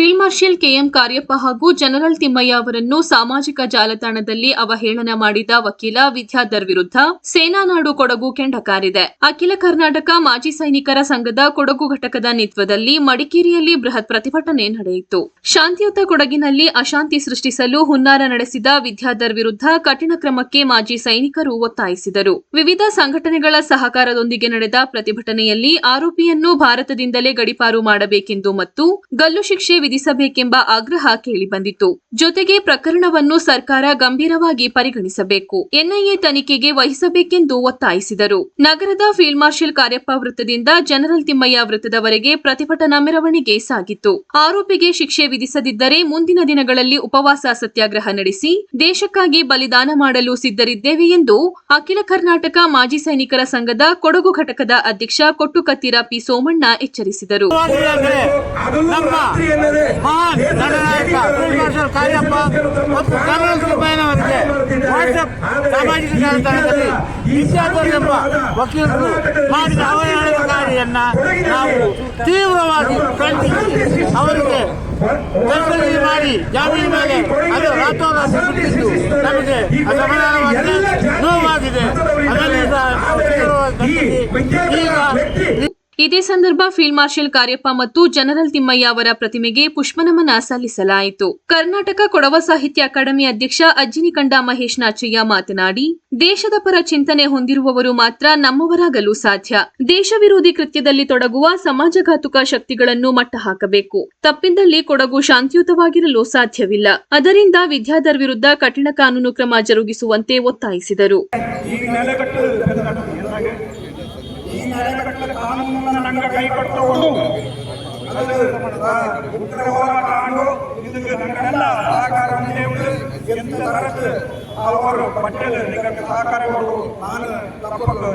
Field marshal KM Cariappa ಹಾಗೂ general Thimmaiah ಅವರನ್ನು ಸಾಮಾಜಿಕ ಜಾಲತಾಣದಲ್ಲಿ ಅವಹೇಳನ ಮಾಡಿದ ವಕೀಲ ವಿದ್ಯಾಧರ್ ವಿರುದ್ಧ ಸೇನಾನಾಡು ಕೊಡಗು ಕೆಂಡಕಾರಿದೆ ಅಖಿಲ ಕರ್ನಾಟಕ ಮಾಜಿ ಸೈನಿಕರ ಸಂಘದ ಕೊಡಗು ಘಟಕದ ನೇತೃತ್ವದಲ್ಲಿ ಮಡಿಕೇರಿಯಲ್ಲಿ ಬೃಹತ್ ಪ್ರತಿಭಟನೆ ನಡೆಯಿತು. ಶಾಂತಿಯುತ ಕೊಡಗಿನಲ್ಲಿ ಅಶಾಂತಿ ಸೃಷ್ಟಿಸಲು ಹುನ್ನಾರ ನಡೆಸಿದ ವಿದ್ಯಾಧರ್ ವಿರುದ್ಧ ಕಠಿಣ ಕ್ರಮಕ್ಕೆ ಮಾಜಿ ಸೈನಿಕರು ಒತ್ತಾಯಿಸಿದರು. ವಿವಿಧ ಸಂಘಟನೆಗಳ ಸಹಕಾರದೊಂದಿಗೆ ನಡೆದ ಪ್ರತಿಭಟನೆಯಲ್ಲಿ ಆರೋಪಿಯನ್ನು ಭಾರತದಿಂದಲೇ ಗಡಿಪಾರು ಮಾಡಬೇಕೆಂದು ಮತ್ತು ಗಲ್ಲು ಶಿಕ್ಷೆ ವಿಧಿಸಬೇಕೆಂಬ ಆಗ್ರಹ ಕೇಳಿಬಂದಿತ್ತು ಜೊತೆಗೆ ಪ್ರಕರಣವನ್ನು ಸರ್ಕಾರ ಗಂಭೀರವಾಗಿ ಪರಿಗಣಿಸಬೇಕು ಎನ್ಐಎ ತನಿಖೆಗೆ ವಹಿಸಬೇಕೆಂದು ಒತ್ತಾಯಿಸಿದರು ನಗರದ ಫೀಲ್ಡ್ ಮಾರ್ಷಲ್ ಕಾರ್ಯಪ್ಪ ವೃತ್ತದಿಂದ ಜನರಲ್ ತಿಮ್ಮಯ್ಯ ವೃತ್ತದವರೆಗೆ ಪ್ರತಿಭಟನಾ ಮೆರವಣಿಗೆ ಸಾಗಿತ್ತು ಆರೋಪಿಗೆ ಶಿಕ್ಷೆ ವಿಧಿಸದಿದ್ದರೆ ಮುಂದಿನ ದಿನಗಳಲ್ಲಿ ಉಪವಾಸ ಸತ್ಯಾಗ್ರಹ ನಡೆಸಿ ದೇಶಕ್ಕಾಗಿ ಬಲಿದಾನ ಮಾಡಲು ಸಿದ್ಧರಿದ್ದೇವೆ ಎಂದು ಅಖಿಲ ಕರ್ನಾಟಕ ಮಾಜಿ ಸೈನಿಕರ ಸಂಘದ ಕೊಡಗು ಘಟಕದ ಅಧ್ಯಕ್ಷ ಕೊಟ್ಟುಕತ್ತಿರ ಪಿ ಸೋಮಣ್ಣ ಎಚ್ಚರಿಸಿದರು ಮಹಾನ್ ದಂಡನಾಯಕ ಫೀಲ್ಡ್ ಮಾರ್ಷಲ್ ಕಾರ್ಯಪ್ಪ ಮತ್ತು ವಾಟ್ಸಪ್ ಸಾಮಾಜಿಕ ಜಾಲತಾಣದಲ್ಲಿ ವಿದ್ಯಾಧರ್ ಎಂಬ ವಕೀಲರು ಮಾಡಿದ ಅವಹೇಳನಕಾರಿಯನ್ನ ನಾವು ತೀವ್ರವಾಗಿ ಖಂಡಿಸಿ ಅವರಿಗೆ ಬೆಂಬಲಿ ಮಾಡಿ ಜಾಮೀನು ಮೇಲೆ ಅದು ಬಿಟ್ಟಿದ್ದು ನಮಗೆ ಅಸಮಾಧಾನವಾಗಿದೆ. ಇದೇ ಸಂದರ್ಭ ಫೀಲ್ಡ್ ಮಾರ್ಷಲ್ ಕಾರ್ಯಪ್ಪ ಮತ್ತು ಜನರಲ್ ತಿಮ್ಮಯ್ಯ ಅವರ ಪ್ರತಿಮೆಗೆ ಪುಷ್ಪನಮನ ಸಲ್ಲಿಸಲಾಯಿತು. ಕರ್ನಾಟಕ ಕೊಡವ ಸಾಹಿತ್ಯ ಅಕಾಡೆಮಿ ಅಧ್ಯಕ್ಷ ಅಜ್ಜಿನಿಕಂಡ ಮಹೇಶ್ ನಾಚಯ್ಯ ಮಾತನಾಡಿ, ದೇಶದ ಪರ ಚಿಂತನೆ ಹೊಂದಿರುವವರು ಮಾತ್ರ ನಮ್ಮವರಾಗಲು ಸಾಧ್ಯ. ದೇಶ ವಿರೋಧಿ ಕೃತ್ಯದಲ್ಲಿ ತೊಡಗುವ ಸಮಾಜಘಾತುಕ ಶಕ್ತಿಗಳನ್ನು ಮಟ್ಟ ಹಾಕಬೇಕು. ತಪ್ಪಿದ್ದಲ್ಲಿ ಕೊಡಗು ಶಾಂತಿಯುತವಾಗಿರಲು ಸಾಧ್ಯವಿಲ್ಲ. ಅದರಿಂದ ವಿದ್ಯಾಧರ್ ವಿರುದ್ಧ ಕಠಿಣ ಕಾನೂನು ಕ್ರಮ ಜರುಗಿಸುವಂತೆ ಒತ್ತಾಯಿಸಿದರು ಈ ನೆಲೆಗಟ್ಟು ಈ ನೆಲೆಗಟ್ಟು ಕಾನೂನನ್ನು ನಂಗೆ ಅದು ಆ, ಉಗ್ರ ಹೋರಾಟ ಆಡು ಇದಕ್ಕೆ ನಂಗೆಲ್ಲ ಸಹಕಾರ ನೀಡುವುದು ಎಂದು ತರದ್ದು ಅವರು ನಿಮಗೆ ಸಹಕಾರ ನಾನು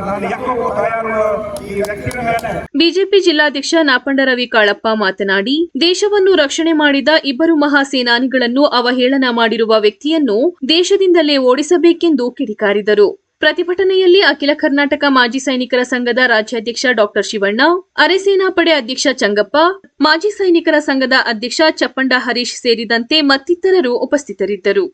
ನಾನು ಯಾಕೋ ತಯಾರು ಈ ವ್ಯಕ್ತಿಗಳ ಮೇಲೆ. ಬಿಜೆಪಿ ಜಿಲ್ಲಾಧ್ಯಕ್ಷ ನಾಪಂಡ ರವಿ ಕಾಳಪ್ಪ ಮಾತನಾಡಿ ದೇಶವನ್ನು ರಕ್ಷಣೆ ಮಾಡಿದ ಇಬ್ಬರು ಮಹಾ ಸೇನಾನಿಗಳನ್ನು ಅವಹೇಳನ ಮಾಡಿರುವ ವ್ಯಕ್ತಿಯನ್ನು ದೇಶದಿಂದಲೇ ಓಡಿಸಬೇಕೆಂದು ಕಿಡಿಕಾರಿದರು. ಪ್ರತಿಭಟನೆಯಲ್ಲಿ ಅಖಿಲ ಕರ್ನಾಟಕ ಮಾಜಿ ಸೈನಿಕರ ಸಂಘದ ರಾಜ್ಯಾಧ್ಯಕ್ಷ ಡಾಕ್ಟರ್ ಶಿವಣ್ಣ ಅರೆಸೇನಾ ಪಡೆ ಅಧ್ಯಕ್ಷ ಚಂಗಪ್ಪ, ಮಾಜಿ ಸೈನಿಕರ ಸಂಘದ ಅಧ್ಯಕ್ಷ ಚಪ್ಪಂಡ ಹರೀಶ್ ಸೇರಿದಂತೆ ಮತ್ತಿತರರು ಉಪಸ್ಥಿತರಿದ್ದರು.